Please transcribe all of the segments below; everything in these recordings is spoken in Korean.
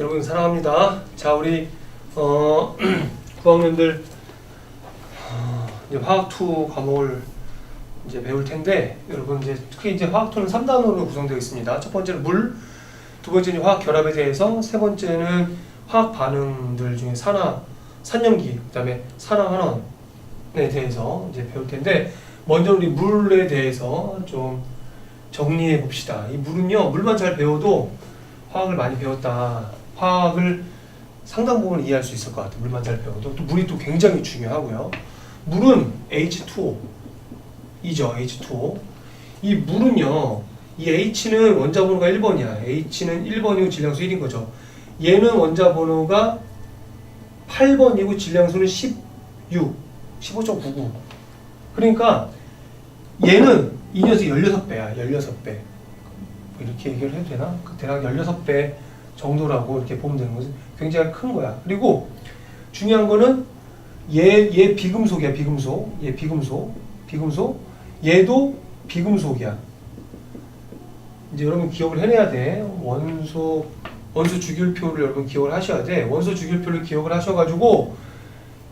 여러분 사랑합니다. 자 우리 어, 9학년들 어, 이제 화학 2 과목을 이제 배울 텐데 여러분 이제 특히 이제 화학 2는 3단원으로 구성되어 있습니다. 첫 번째는 물, 두 번째는 화학 결합에 대해서, 세 번째는 화학 반응들 중에 산화, 산염기, 그다음에 산화 환원에 대해서 이제 배울 텐데 먼저 우리 물에 대해서 좀 정리해 봅시다. 이 물은요 물만 잘 배워도 화학을 많이 배웠다. 화학을 상당 부분 이해할 수 있을 것 같아요. 물만 잘 배워도. 또 물이 또 굉장히 중요하고요. 물은 H2O. 이죠. H2O. 이 물은요. 이 H는 원자 번호가 1번이야. H는 1번이고 질량수 1인 거죠. 얘는 원자 번호가 8번이고 질량수는 16, 15.99. 그러니까 얘는 이 녀석 16배야. 16배. 이렇게 얘기를 해도 되나? 그 대략 16배 정도라고 이렇게 보면 되는 거지. 굉장히 큰 거야. 그리고 중요한 거는 얘, 얘 비금속이야, 비금속. 얘 비금속. 비금속. 얘도 비금속이야. 이제 여러분 기억을 해내야 돼. 원소, 원소 주기율표를 여러분 기억을 하셔야 돼. 원소 주기율표를 기억을 하셔가지고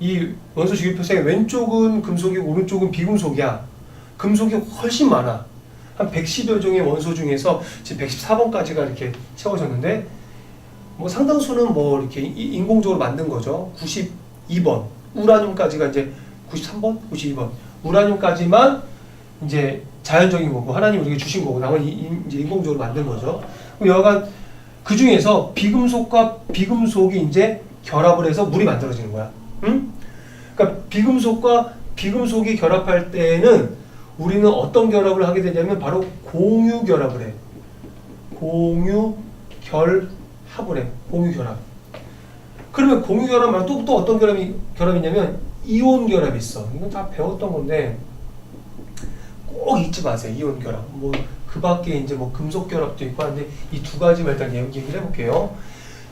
이 원소 주기율표상의 왼쪽은 금속이고 오른쪽은 비금속이야. 금속이 훨씬 많아. 한 110여 종의 원소 중에서 지금 114번까지가 이렇게 채워졌는데 뭐 상당수는 뭐 이렇게 이- 인공적으로 만든 거죠. 92번 우라늄까지가 이제 93번, 92번 우라늄까지만 이제 자연적인 거고 하나님 우리에게 주신 거고 나머지 인- 이제 인공적으로 만든 거죠. 여하간 그 중에서 비금속과 비금속이 이제 결합을 해서 물이 만들어지는 거야. 응? 그러니까 비금속과 비금속이 결합할 때는 우리는 어떤 결합을 하게 되냐면 바로 공유 결합을 해. 공유 결 합을 해. 공유 결합. 그러면 공유 결합 말고 또, 또 어떤 결합이 결합이냐면 이온 결합이 있어. 이건 다 배웠던 건데 꼭 잊지 마세요. 이온 결합. 뭐 그 밖에 이제 뭐 금속 결합도 있고 하는데 이 두 가지만 일단 얘기를 해볼게요.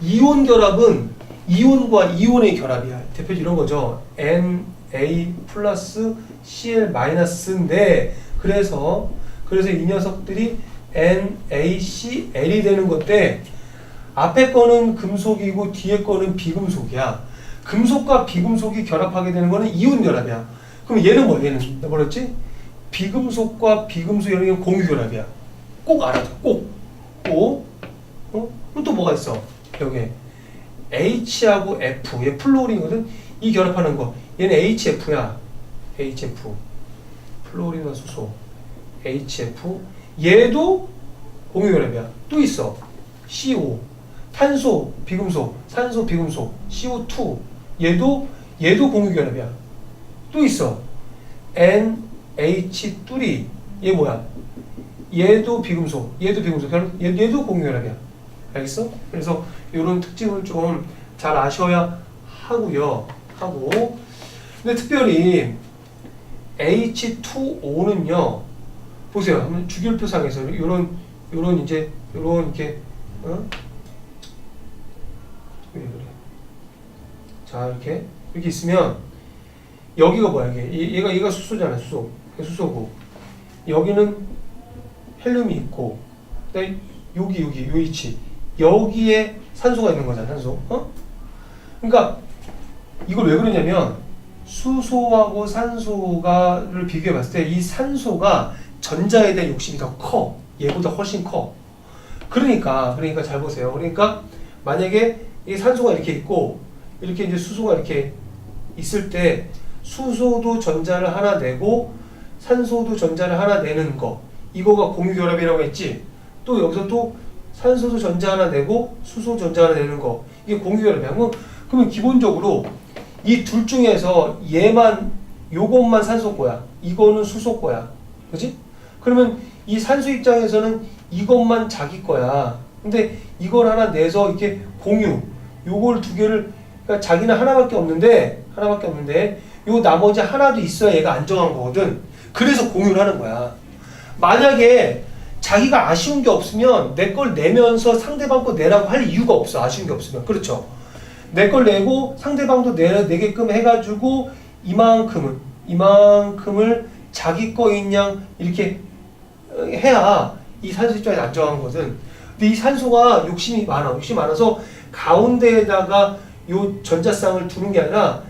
이온 결합은 이온과 이온의 결합이야. 대표적으로 이런 거죠. Na 플러스 Cl 마이너스인데 그래서 그래서 이 녀석들이 NaCl이 되는 건데 앞에 거는 금속이고 뒤에 거는 비금속이야. 금속과 비금속이 결합하게 되는 거는 이온 결합이야. 그럼 얘는 뭐? 얘는 나 뭐랬지? 비금속과 비금속 이런 게 공유 결합이야. 꼭 알아둬. 꼭. 꼭. 어? 그럼 또 뭐가 있어? 여기 H하고 F. 얘 플로린이거든. 이 결합하는 거. 얘는 HF야. HF. 플로린과 수소. HF. 얘도 공유 결합이야. 또 있어. CO. 탄소, 비금속, 산소, 비금속, CO2. 얘도 얘도 공유 결합이야. 또 있어. NH3. 얘 뭐야? 얘도 비금속, 얘도 비금속, 결- 얘, 얘도 공유 결합이야. 알겠어? 그래서 이런 특징을 좀 잘 아셔야 하고요. 하고. 근데 특별히 H2O는요. 보세요. 한번 주기율표상에서 이런 이런 이제 이런 이렇게 어? 왜 그래? 자 이렇게 이렇게 있으면 여기가 뭐야 이게 얘- 얘가 얘가 수소잖아 수소 수소고 여기는 헬륨이 있고 여기 여기 요 위치 여기에 산소가 있는 거잖아 산소 어? 그러니까 이걸 왜 그러냐면 수소하고 산소가를 비교해 봤을 때 이 산소가 전자에 대한 욕심이 더 커. 얘보다 훨씬 커. 그러니까 그러니까 잘 보세요. 그러니까 만약에 이 산소가 이렇게 있고 이렇게 이제 수소가 이렇게 있을 때 수소도 전자를 하나 내고 산소도 전자를 하나 내는 거 이거가 공유 결합이라고 했지. 또 여기서 또 산소도 전자 하나 내고 수소 전자 하나 내는 거 이게 공유 결합이야. 그럼 그러면 기본적으로 이 둘 중에서 얘만 요것만 산소 거야. 이거는 수소 거야. 그지? 그러면 이 산소 입장에서는 이것만 자기 거야. 근데 이걸 하나 내서 이렇게 공유, 요걸 두 개를, 그러니까 자기는 하나밖에 없는데, 하나밖에 없는데, 요 나머지 하나도 있어야 얘가 안정한 거거든. 그래서 공유를 하는 거야. 만약에 자기가 아쉬운 게 없으면 내 걸 내면서 상대방 거 내라고 할 이유가 없어. 아쉬운 게 없으면. 그렇죠? 내 걸 내고 상대방도 내, 내게끔 해가지고 이만큼은, 이만큼을 자기 거인 양 이렇게 해야 이 산소 입장에서 안정한 거든. 근데 이 산소가 욕심이 많아. 욕심이 많아서 가운데에다가 요 전자쌍을 두는 게 아니라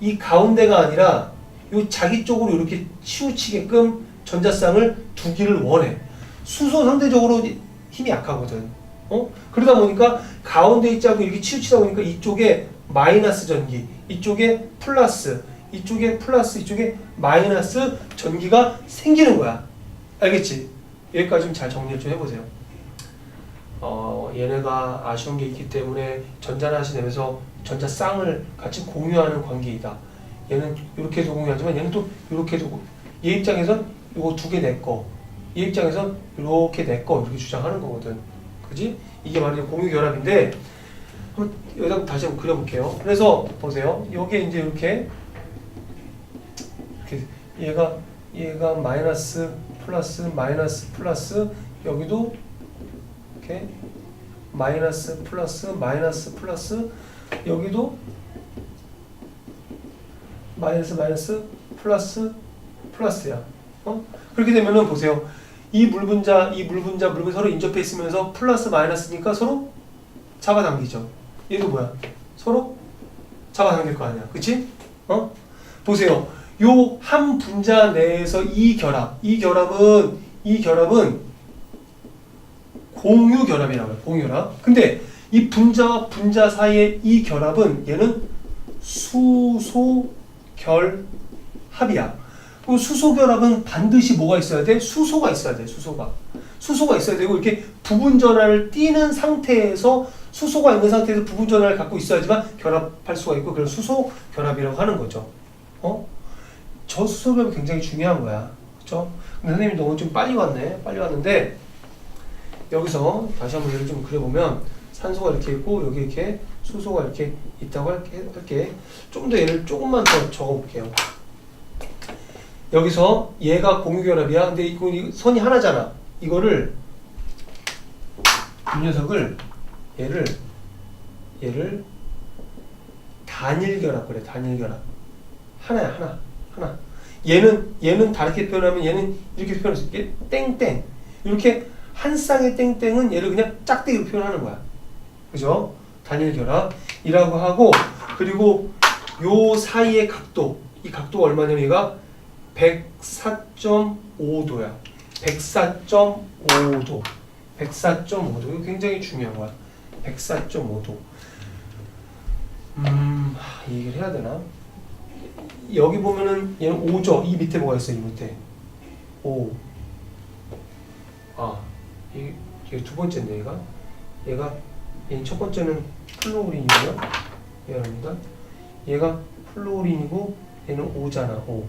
이 가운데가 아니라 요 자기 쪽으로 이렇게 치우치게끔 전자쌍을 두기를 원해. 수소 상대적으로 힘이 약하거든. 어? 그러다 보니까 가운데 있지 않고 이렇게 치우치다 보니까 이쪽에 마이너스 전기, 이쪽에 플러스, 이쪽에 플러스, 이쪽에 마이너스 전기가 생기는 거야. 알겠지? 여기까지 좀 잘 정리를 좀 해보세요. 어, 얘네가 아쉬운 게 있기 때문에 전자나시 내면서 전자 쌍을 같이 공유하는 관계이다. 얘는 이렇게도 공유하지만 얘는 또 이렇게도 공- 얘 입장에선 이거 두 개 내 거, 얘 입장에선 이렇게 내 거 이렇게 주장하는 거거든. 그지? 이게 이제 공유 결합인데 여기다 다시 한번 그려볼게요. 그래서 보세요. 여기에 이제 이렇게 이렇게 얘가 얘가 마이너스 플러스 마이너스 플러스 여기도 이렇게 마이너스 플러스 마이너스 플러스 여기도 마이너스 마이너스 플러스 플러스야. 어? 그렇게 되면은 보세요. 이 물분자 이 물분자 물분 서로 인접해 있으면서 플러스 마이너스니까 서로 잡아당기죠. 얘도 뭐야? 서로 잡아당길 거 아니야. 그치? 어? 보세요. 요 한 분자 내에서 이 결합, 이 결합은 이 결합은 공유 결합이라고 해요. 공유 결합. 근데 이 분자와 분자 사이의 이 결합은 얘는 수소 결합이야. 그 수소 결합은 반드시 뭐가 있어야 돼? 수소가 있어야 돼. 수소가. 수소가 있어야 되고 이렇게 부분 전하를 띄는 상태에서 수소가 있는 상태에서 부분 전하를 갖고 있어야지만 결합할 수가 있고 그런 수소 결합이라고 하는 거죠. 어? 저 수소 결합이 굉장히 중요한 거야. 그렇죠? 근데 선생님이 너무 좀 빨리 왔네. 빨리 왔는데 여기서 다시 한번 예를 좀 그려보면 산소가 이렇게 있고 여기 이렇게 수소가 이렇게 있다고 할게, 할게. 좀 더 얘를 조금만 더 적어볼게요. 여기서 얘가 공유결합이야. 근데 이거 이 선이 하나잖아. 이거를 이 녀석을 얘를 얘를 단일 결합 그래. 단일 결합. 하나야 하나 하나. 얘는 얘는 다르게 표현하면 얘는 이렇게 표현할 수 있게 땡땡 이렇게 한 쌍의 땡땡은 얘를 그냥 짝대기로 표현하는 거야. 그죠? 단일 결합이라고 하고 그리고 요 사이의 각도 이 각도가 얼마냐면 얘가 104.5도야. 104.5도. 104.5도. 이거 굉장히 중요한 거야. 104.5도. 음, 얘기를 해야 되나? 여기 보면은 얘는 5죠. 이 밑에 뭐가 있어? 이 밑에. 5. 아, 이, 이게 두 번째인데 얘가. 얘가 얘첫 번째는 플로우린이고요. 얘랍니다. 얘가 플로우린이고 얘는 5잖아. 5.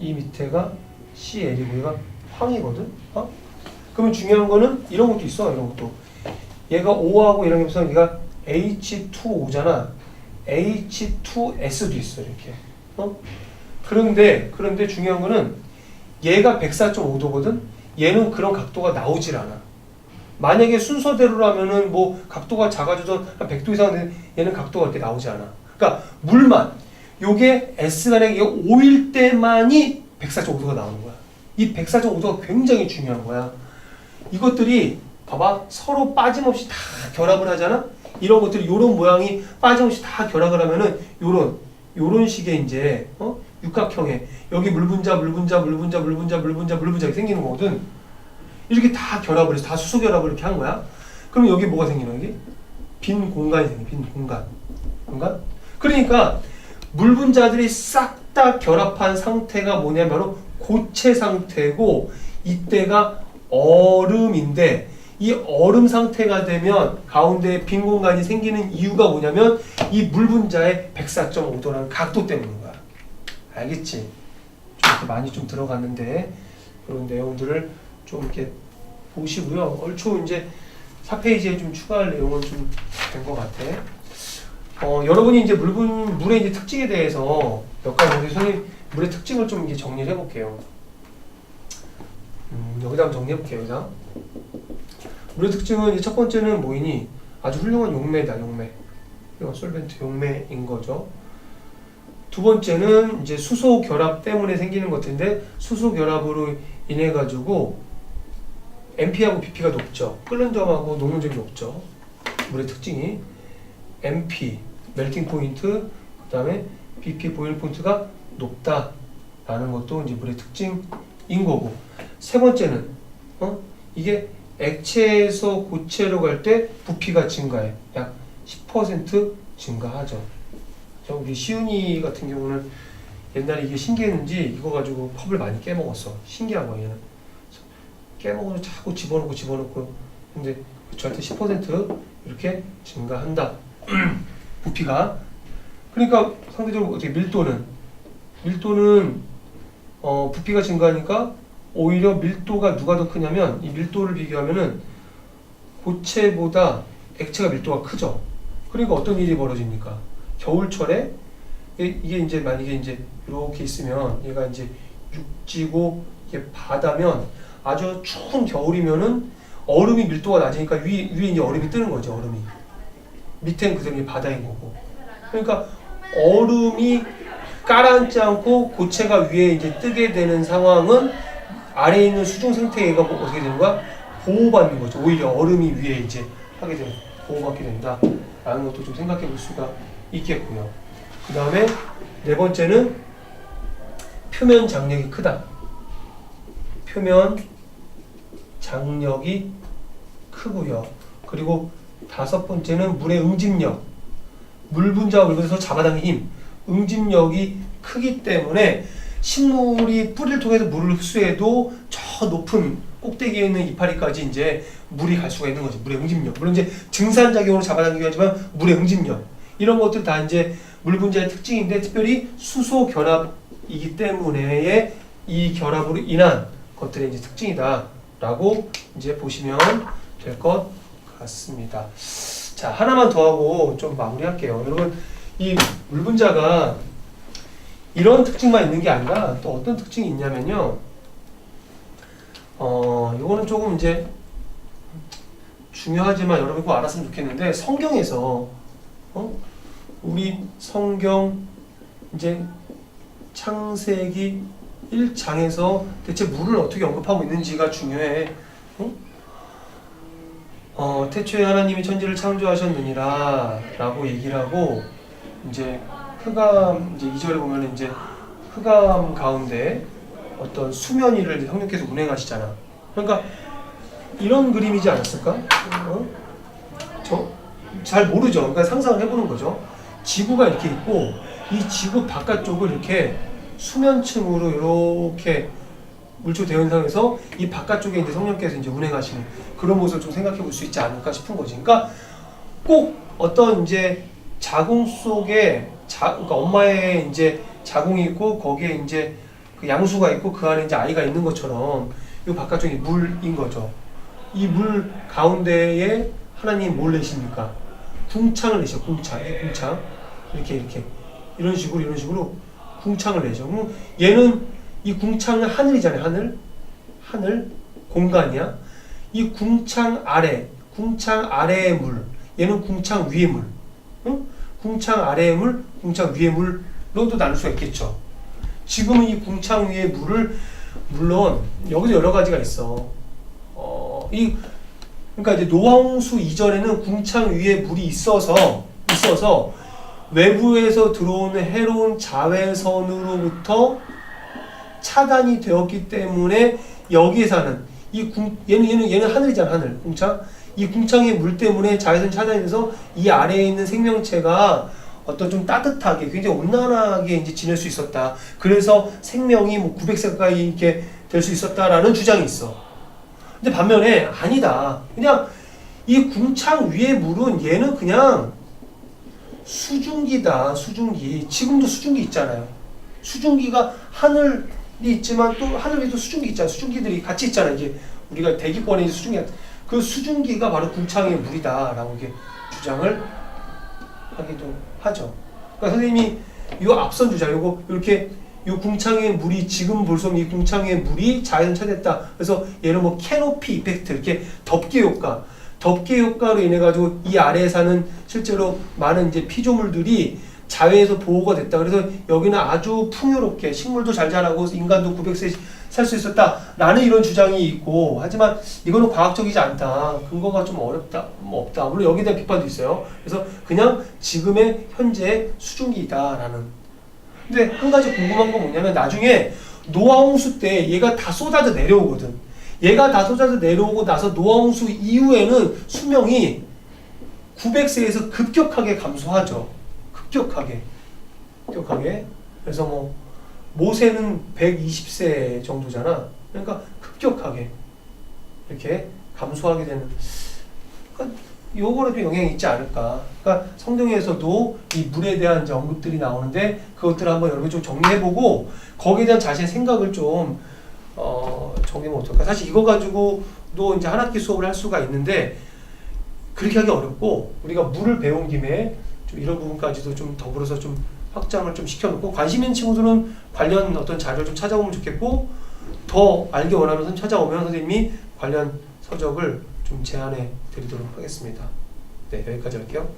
이 밑에가 CL이고 얘가 황이거든. 어? 그러면 중요한 거는 이런 것도 있어. 이런 것도. 얘가 5하고 이런 게 있어. 얘가 H2O잖아. H2S도 있어. 이렇게. 어? 그런데 그런데 중요한 거는 얘가 104.5도거든. 얘는 그런 각도가 나오질 않아. 만약에 순서대로라면은 뭐 각도가 작아져도 한 100도 이상 되는 얘는 각도가 이렇게 나오지 않아. 그러니까 물만 요게 이게 5일 때만이 104.5도가 나오는 거야. 이 104.5도가 굉장히 중요한 거야. 이것들이 봐봐 서로 빠짐없이 다 결합을 하잖아. 이런 것들이 요런 모양이 빠짐없이 다 결합을 하면은 요런 요런 식의 이제 어? 육각형의 여기 물분자 물분자 물분자 물분자 물분자 물분자 생기는 거거든. 이렇게 다 결합을 해서 다 수소 결합을 이렇게 한 거야. 그럼 여기 뭐가 생기는 여기? 빈 공간이 생겨. 빈 공간. 공간? 그러니까 물 분자들이 싹 다 결합한 상태가 뭐냐면 바로 고체 상태고 이때가 얼음인데 이 얼음 상태가 되면 가운데 빈 공간이 생기는 이유가 뭐냐면 이 물 분자의 104.5도라는 각도 때문인 거야. 알겠지? 좀 많이 좀 들어갔는데 그런 내용들을 좀 이렇게 보시고요. 얼추 이제 4페이지에 좀 추가할 내용은 좀 된 것 같아. 어, 여러분이 이제 물분, 물의 이제 특징에 대해서 몇 가지 우리 선생님 물의 특징을 좀 이제 정리를 해볼게요. 음, 여기다 한번 정리해볼게요. 여기다. 물의 특징은 이제 첫 번째는 뭐이니? 아주 훌륭한 용매다, 용매. 훌륭한 솔벤트 용매인 거죠. 두 번째는 이제 수소 결합 때문에 생기는 것인데 수소 결합으로 인해 가지고 NP하고 BP가 높죠. 끓는 점하고 녹는 점이 높죠. 물의 특징이. MP 멜팅 포인트 그 다음에 BP 보일 포인트가 높다라는 것도 이제 물의 특징인 거고 세 번째는 어 이게 액체에서 고체로 갈 때 부피가 증가해 약 10% 증가하죠. 저 우리 시윤이 같은 경우는 옛날에 이게 신기했는지 이거 가지고 컵을 많이 깨먹었어. 신기한 얘는. 깨먹어서 자꾸 집어넣고 집어넣고 근데 저한테 10% 이렇게 증가한다. 부피가 그러니까 상대적으로 어떻게 밀도는 밀도는 어, 부피가 증가하니까 오히려 밀도가 누가 더 크냐면 이 밀도를 비교하면은 고체보다 액체가 밀도가 크죠. 그러니까 어떤 일이 벌어집니까? 겨울철에 이- 이게 이제 만약에 이제 이렇게 있으면 얘가 이제 육지고 이게 바다면 아주 추운 겨울이면은 얼음이 밀도가 낮으니까 위, 위에 이제 얼음이 뜨는 거죠 얼음이. 밑에는 그대로 바다인 거고. 그러니까 얼음이 가라앉지 않고 고체가 위에 이제 뜨게 되는 상황은 아래에 있는 수중 생태계가 뭐 어떻게 되는 거야? 보호받는 거죠. 오히려 얼음이 위에 이제 하게 되는 보호받게 된다 라는 것도 좀 생각해 볼 수가 있겠고요. 그 다음에 네 번째는 표면 장력이 크다 표면 장력이 크고요. 그리고 다섯 번째는 물의 응집력. 물 분자와 물 분자에서 잡아당기는 힘. 응집력이 크기 때문에 식물이 뿌리를 통해서 물을 흡수해도 저 높은 꼭대기에 있는 이파리까지 이제 물이 갈 수가 있는 거죠. 물의 응집력. 물론 이제 증산작용으로 잡아당기긴 하지만 물의 응집력. 이런 것들 다 이제 물 분자의 특징인데 특별히 수소 결합이기 때문에 이 결합으로 인한 것들의 이제 특징이다라고 이제 보시면 될 것 같습니다. 자 하나만 더 하고 좀 마무리할게요. 여러분 이 물분자가 이런 특징만 있는 게 아니라 또 어떤 특징이 있냐면요. 어 이거는 조금 이제 중요하지만 여러분 꼭 알았으면 좋겠는데 성경에서 어 우리 성경 이제 창세기 1장에서 대체 물을 어떻게 언급하고 있는지가 중요해. 응? 어, 태초에 하나님이 천지를 창조하셨느니라 라고 얘기를 하고 이제 흑암 이제 2절에 보면 이제 흑암 가운데 어떤 수면 위를 성령께서 운행하시잖아. 그러니까 이런 그림이지 않았을까? 어? 저잘 모르죠. 그러니까 상상을 해보는 거죠. 지구가 이렇게 있고 이 지구 바깥쪽을 이렇게 수면층으로 이렇게 물초 대현상에서 이 바깥쪽에 이제 성령께서 이제 운행하시는 그런 모습을 좀 생각해 볼 수 있지 않을까 싶은 거지. 그러니까 꼭 어떤 이제 자궁 속에 자, 그러니까 엄마의 이제 자궁이 있고 거기에 이제 그 양수가 있고 그 안에 이제 아이가 있는 것처럼 이 바깥쪽이 물인 거죠. 이 물 가운데에 하나님 뭘 내십니까? 궁창을 내셔. 궁창, 이 궁창 이렇게 이렇게 이런 식으로 이런 식으로 궁창을 내죠. 그럼 얘는 이 궁창은 하늘이잖아요. 하늘, 하늘 공간이야. 이 궁창 아래, 궁창 아래의 물, 얘는 궁창 위의 물. 응? 궁창 아래의 물, 궁창 위의 물로도 나눌 수가 있겠죠. 지금은 이 궁창 위의 물을 물론 여기도 여러 가지가 있어. 어, 이 그러니까 이제 노홍수 이전에는 궁창 위에 물이 있어서 있어서 외부에서 들어오는 해로운 자외선으로부터 차단이 되었기 때문에 여기에 사는 이 궁, 얘는 얘는 얘는 하늘이잖아 하늘 궁창 이 궁창의 물 때문에 자외선 차단이 돼서 이 아래에 있는 생명체가 어떤 좀 따뜻하게 굉장히 온난하게 이제 지낼 수 있었다. 그래서 생명이 뭐 900세 가까이 이렇게 될 수 있었다라는 주장이 있어. 근데 반면에 아니다. 그냥 이 궁창 위의 물은 얘는 그냥 수증기다. 수증기. 지금도 수증기 있잖아요. 수증기가 하늘이 있지만 또 하늘 위에도 수증기 있잖아요. 수증기들이 같이 있잖아요. 이게 우리가 대기권에 수증기 그 수증기가 바로 궁창의 물이다라고 이게 주장을 하기도 하죠. 그러니까 선생님이 이 앞선 주장 요거 이렇게 이 궁창의 물이 지금 볼수 이 궁창의 물이 자연 차됐다. 그래서 얘는 뭐 캐노피 이펙트 이렇게 덮개 효과, 덮개 효과로 인해 가지고 이 아래에 사는 실제로 많은 이제 피조물들이 자외에서 보호가 됐다. 그래서 여기는 아주 풍요롭게 식물도 잘 자라고 인간도 900세 살 수 있었다. 나는 이런 주장이 있고 하지만 이거는 과학적이지 않다. 근거가 좀 어렵다. 뭐 없다. 물론 여기에 대한 비판도 있어요. 그래서 그냥 지금의 현재 수증기다라는. 근데 한 가지 궁금한 건 뭐냐면 나중에 노아홍수 때 얘가 다 쏟아져 내려오거든. 얘가 다 쏟아져 내려오고 나서 노아홍수 이후에는 수명이 900세에서 급격하게 감소하죠. 급격하게. 급격하게. 그래서 뭐 모세는 120세 정도잖아. 그러니까 급격하게 이렇게 감소하게 되는. 그러니까 요거는 좀 영향이 있지 않을까. 그러니까 성경에서도 이 물에 대한 언급들이 나오는데 그것들을 한번 여러분 좀 정리해보고 거기에 대한 자신의 생각을 좀 어, 정리하면 어떨까. 사실 이거 가지고도 이제 한 학기 수업을 할 수가 있는데 그렇게 하기 어렵고 우리가 물을 배운 김에 좀 이런 부분까지도 좀 더불어서 좀 확장을 좀 시켜놓고 관심 있는 친구들은 관련 어떤 자료를 좀 찾아보면 좋겠고 더 알기 원하는 선 찾아오면 선생님이 관련 서적을 좀 제안해 드리도록 하겠습니다. 네 여기까지 할게요.